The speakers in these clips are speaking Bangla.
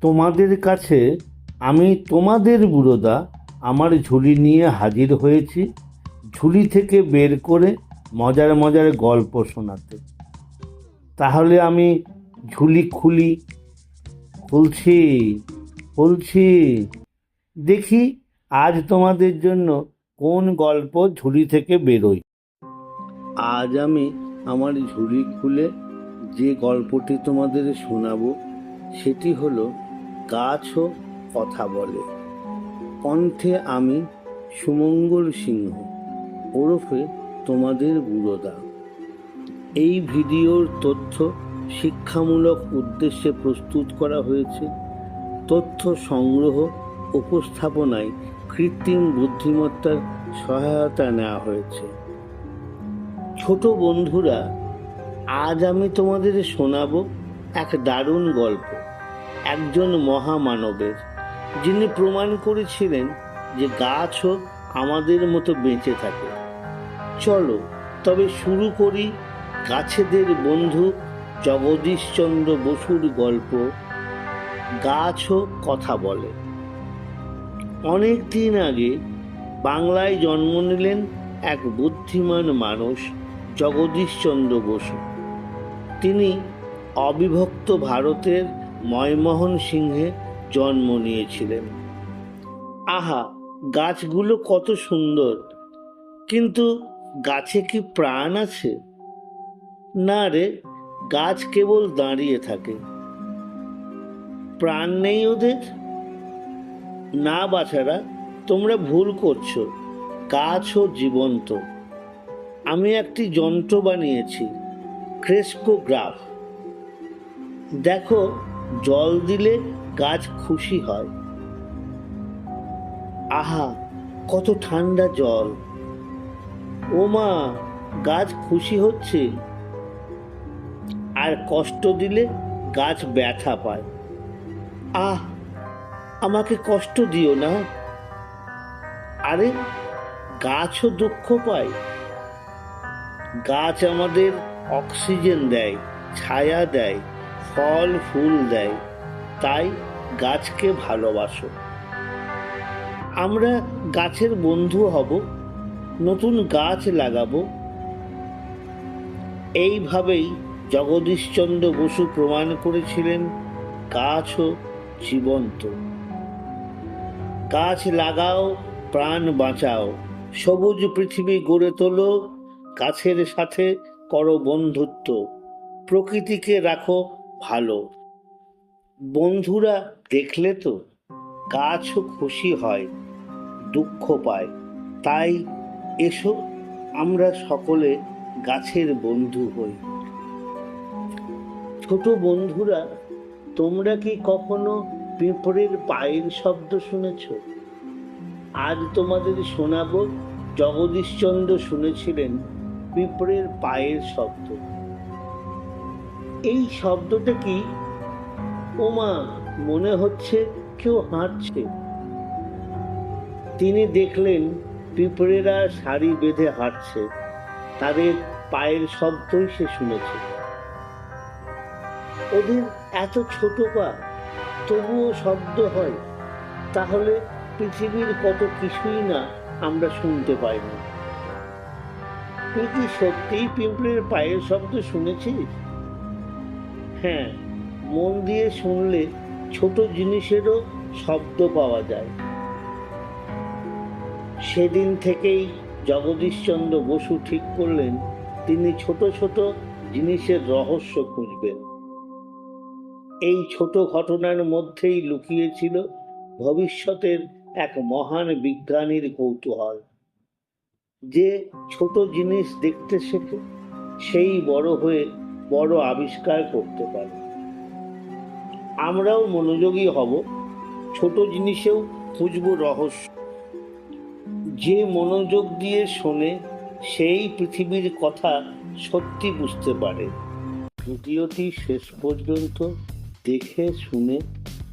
তোমাদের কাছে আমি তোমাদের বুড়োদা আমার ঝুলি নিয়ে হাজির হয়েছি, ঝুলি থেকে বের করে মজার মজার গল্প শোনাতে। তাহলে আমি ঝুলি খুলি, খুলছি খুলছি। দেখি আজ তোমাদের জন্য কোন গল্প ঝুলি থেকে বেরোয়। আজ আমি আমার ঝুলি খুলে যে গল্পটি তোমাদের শোনাবো, সেটি হলো গাছও কথা বলে। কণ্ঠে আমি, সুমঙ্গল সিংহ, ওরফে তোমাদের বুড়োদা এই ভিডিওর তথ্য শিক্ষামূলক উদ্দেশ্যে প্রস্তুত করা হয়েছে। তথ্য সংগ্রহ উপস্থাপনায় কৃত্রিম বুদ্ধিমত্তার সহায়তা নেওয়া হয়েছে। ছোট বন্ধুরা, আজ আমি তোমাদের শোনাবো এক দারুণ গল্প। একজন মহামানবের, যিনি প্রমাণ করেছিলেন যে গাছও আমাদের মতো বেঁচে থাকে। চলো, তবে শুরু করি গাছেদের বন্ধু জগদীশচন্দ্র বসুর গল্প। গাছও কথা বলে। অনেক দিন আগে বাংলায় জন্ম নিলেন এক বুদ্ধিমান মানুষ জগদীশচন্দ্র বসু। তিনি অবিভক্ত ভারতের ময়মোহন সিংহে জন্ম নিয়েছিলেন। আহা, গাছগুলো কত সুন্দর। কিন্তু গাছে কি প্রাণ আছে? না রে, গাছ কেবল দাঁড়িয়ে থাকে। প্রাণ নেই ওদের? না বাছারা, তোমরা ভুল করছ। গাছও জীবন্ত। আমি একটি যন্ত্র বানিয়েছি, ক্রেস্কোগ্রাফ। দেখো জল দিলে গাছ খুশি হয়। আহা, কত ঠান্ডা জল। ও মা গাছ খুশি হচ্ছে। আর কষ্ট দিলে গাছ ব্যথা পায়। আহ, আমাকে কষ্ট দিও না। আরে, গাছও দুঃখ পায়। গাছ আমাদের অক্সিজেন দেয়, ছায়া দেয়। ফল ফুল দেয়, তাই গাছকে ভালোবাসো। আমরা গাছের বন্ধু হব, নতুন গাছ লাগাবো। এইভাবেই জগদীশচন্দ্র বসু প্রমাণ করেছিলেন গাছও জীবন্ত। গাছ লাগাও, প্রাণ বাঁচাও, সবুজ পৃথিবী গড়ে তোলো, গাছের সাথে করো বন্ধুত্ব, প্রকৃতিকে রাখো ভালো। বন্ধুরা দেখলে তো গাছও খুশি হয়, দুঃখ পায়। তাই এসো আমরা সকলে গাছের বন্ধু হই। ছোট বন্ধুরা, তোমরা কি কখনো পিঁপড়ের পায়ের শব্দ শুনেছ? আজ তোমাদের শোনাবো জগদীশচন্দ্র শুনেছিলেন পিঁপড়ের পায়ের শব্দ। এই শব্দটা কি? ওমা, মনে হচ্ছে কেউ হাঁটছে। তিনি দেখলেন পিঁপড়েরা সারি বেঁধে হাঁটছে। তাদের পায়ের শব্দই সে শুনেছে। ওদের এত ছোট পা, তবুও শব্দ হয়। তাহলে পৃথিবীর কত কিছুই না আমরা শুনতে পাই না তুই কি সত্যিই পিঁপড়ের পায়ের শব্দ শুনেছিস? হ্যাঁ মন দিয়ে শুনলে ছোট জিনিসেরও শব্দ পাওয়া যায়। সেদিন থেকেই জগদীশচন্দ্র বসু ঠিক করলেন, তিনি ছোট ছোট জিনিসের রহস্য খুঁজবেন। এই ছোট ঘটনার মধ্যেই লুকিয়েছিল ভবিষ্যতের এক মহান বিজ্ঞানীর কৌতূহল। যে ছোট জিনিস দেখতে শেখে, সেই বড় হয়ে বড় আবিষ্কার করতে পারে। আমরাও মনোযোগী হব, ছোট জিনিসেও খুঁজব রহস্য। যে মনোযোগ দিয়ে শোনে, সেই পৃথিবীর কথা সত্যি বুঝতে পারে। ভিডিওটি শেষ পর্যন্ত দেখে, শুনে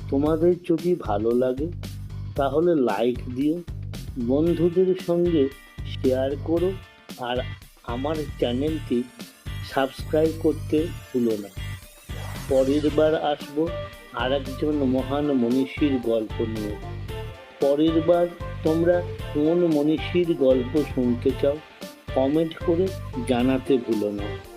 তোমাদের যদি ভালো লাগে, তাহলে লাইক দিও, বন্ধুদের সঙ্গে শেয়ার করো, আর আমার চ্যানেলটি সাবস্ক্রাইব করতে ভুলো না। পরের বার আসব আর একজন মহান মনীষীর গল্প নিয়ে। পরের বার তোমরা কোন মনীষীর গল্প শুনতে চাও কমেন্ট করে জানাতে ভুলো না।